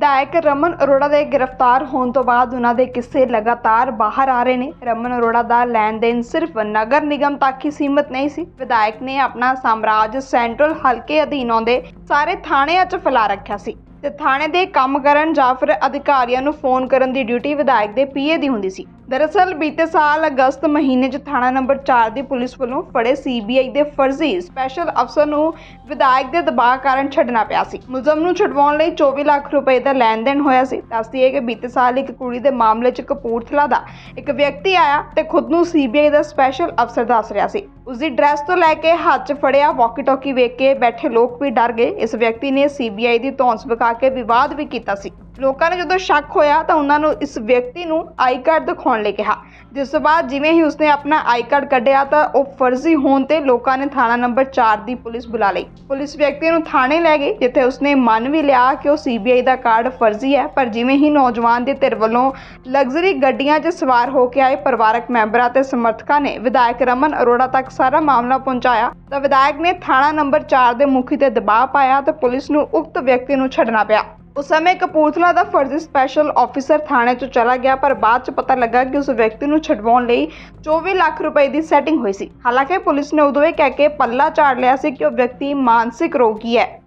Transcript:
ਵਿਧਾਇਕ ਰਮਨ ਅਰੋੜਾ ਦੇ ਗ੍ਰਿਫਤਾਰ ਹੋਣ ਤੋਂ ਬਾਅਦ ਉਹਨਾਂ ਦੇ ਕਿੱਸੇ ਲਗਾਤਾਰ ਬਾਹਰ ਆ ਰਹੇ ਨੇ। ਰਮਨ ਅਰੋੜਾ ਦਾ ਲੈਣ ਦੇਣ ਸਿਰਫ ਨਗਰ ਨਿਗਮ ਤੱਕ ਹੀ ਸੀਮਿਤ ਨਹੀਂ ਸੀ। ਵਿਧਾਇਕ ਨੇ ਆਪਣਾ ਸਾਮਰਾਜ ਸੈਂਟਰਲ ਹਲਕੇ ਅਧੀਨ ਆਉਂਦੇ ਸਾਰੇ ਥਾਣਿਆਂ 'ਚ ਫੈਲਾ ਰੱਖਿਆ ਸੀ। ਤੇ ਥਾਣੇ ਦੇ ਕੰਮ ਕਰਨ ਜਾਂ ਫਿਰ ਅਧਿਕਾਰੀਆਂ ਨੂੰ ਫੋਨ ਕਰਨ ਦੀ ਡਿਊਟੀ ਵਿਧਾਇਕ ਦੇ ਪੀਏ ਦੀ ਹੁੰਦੀ ਸੀ। ਦਰਅਸਲ, ਬੀਤੇ ਸਾਲ ਅਗਸਤ ਮਹੀਨੇ 'ਚ ਥਾਣਾ ਨੰਬਰ 4 ਦੀ ਪੁਲਿਸ ਵੱਲੋਂ ਫੜੇ ਸੀਬੀਆਈ ਦੇ ਫਰਜ਼ੀ ਸਪੈਸ਼ਲ ਅਫਸਰ ਨੂੰ ਵਿਧਾਇਕ ਦੇ ਦਬਾਅ ਕਾਰਨ ਛੱਡਣਾ ਪਿਆ ਸੀ। ਮੁਲਜ਼ਮ ਨੂੰ ਛਡਵਾਉਣ ਲਈ 24 ਲੱਖ ਰੁਪਏ ਦਾ ਲੈਣ ਦੇਣ ਹੋਇਆ ਸੀ। ਦੱਸਦੀ ਹੈ ਕਿ ਬੀਤੇ ਸਾਲ ਇੱਕ ਕੁੜੀ ਦੇ ਮਾਮਲੇ 'ਚ ਕਪੂਰਥਲਾ ਦਾ ਇੱਕ ਵਿਅਕਤੀ ਆਇਆ ਤੇ ਖੁਦ ਨੂੰ ਸੀਬੀਆਈ ਦਾ ਸਪੈਸ਼ਲ ਅਫਸਰ ਦੱਸ ਰਿਹਾ ਸੀ। ਉਸ ਦੀ ਡਰੈਸ ਤੋਂ ਲੈ ਕੇ ਹੱਥ 'ਚ ਫੜਿਆ ਵਾਕੀ ਟਾਕੀ ਵੇਖ ਕੇ ਬੈਠੇ ਲੋਕ ਵੀ ਡਰ ਗਏ। ਇਸ ਵਿਅਕਤੀ ਨੇ ਸੀਬੀਆਈ ਦੀ ਧੌਂਸ ਵਿਖਾ ਕੇ ਵਿਵਾਦ ਵੀ ਕੀਤਾ ਸੀ। ਲੋਕਾਂ ਨੇ ਜਦੋਂ ਸ਼ੱਕ ਹੋਇਆ ਤਾਂ ਉਹਨਾਂ ਨੂੰ ਇਸ ਵਿਅਕਤੀ ਨੂੰ ਆਈ ਕਾਰਡ ਦਿਖਾਉਣ ਲਈ ਕਿਹਾ। ਜਿਸ ਤੋਂ ਬਾਅਦ ਜਿਵੇਂ ਹੀ ਉਸਨੇ ਆਪਣਾ ਆਈ ਕਾਰਡ ਕੱਢਿਆ ਤਾਂ ਉਹ ਫਰਜ਼ੀ ਹੋਣ ਤੇ ਲੋਕਾਂ ਨੇ ਥਾਣਾ ਨੰਬਰ 4 ਦੀ ਪੁਲਿਸ ਬੁਲਾ ਲਈ। ਪੁਲਿਸ ਵਿਅਕਤੀ ਨੂੰ ਥਾਣੇ ਲੈ ਗਈ, ਜਿੱਥੇ ਉਸਨੇ ਮੰਨ ਵੀ ਲਿਆ ਕਿ ਉਹ ਸੀਬੀਆਈ ਦਾ ਕਾਰਡ ਫਰਜ਼ੀ ਹੈ, ਪਰ ਜਿਵੇਂ ਹੀ ਨੌਜਵਾਨ ਦੇ ਧਿਰ ਵੱਲੋਂ ਲਗਜ਼ਰੀ ਗੱਡੀਆਂ 'ਚ ਸਵਾਰ ਹੋ ਕੇ ਆਏ ਪਰਿਵਾਰਕ ਮੈਂਬਰਾਂ ਤੇ ਸਮਰਥਕਾਂ ਨੇ ਵਿਧਾਇਕ ਰਮਨ ਅਰੋੜਾ ਤੱਕ ਸਾਰਾ ਮਾਮਲਾ ਪਹੁੰਚਾਇਆ, ਤਾਂ ਵਿਧਾਇਕ ਨੇ ਥਾਣਾ ਨੰਬਰ 4 ਦੇ ਮੁਖੀ ਤੇ ਦਬਾਅ ਪਾਇਆ ਤੇ ਪੁਲਿਸ ਨੂੰ ਉਕਤ ਵਿਅਕਤੀ ਨੂੰ ਛੱਡਣਾ ਪਿਆ। ਉਸ ਸਮੇਂ ਕਪੂਰਥਲਾ ਦਾ ਫਰਜ਼ੀ ਸਪੈਸ਼ਲ ਆਫੀਸਰ ਥਾਣੇ 'ਚ ਚਲਾ ਗਿਆ, ਪਰ ਬਾਅਦ 'ਚ ਪਤਾ ਲੱਗਾ ਕਿ ਉਸ ਵਿਅਕਤੀ ਨੂੰ ਛਡਵਾਉਣ ਲਈ 24 ਲੱਖ ਰੁਪਏ ਦੀ ਸੈਟਿੰਗ ਹੋਈ ਸੀ। ਹਾਲਾਂਕਿ ਪੁਲਿਸ ਨੇ ਉਦੋਂ ਇਹ ਕਹਿ ਕੇ ਪੱਲਾ ਝਾੜ ਲਿਆ ਸੀ ਕਿ ਉਹ ਵਿਅਕਤੀ ਮਾਨਸਿਕ ਰੋਗੀ ਹੈ।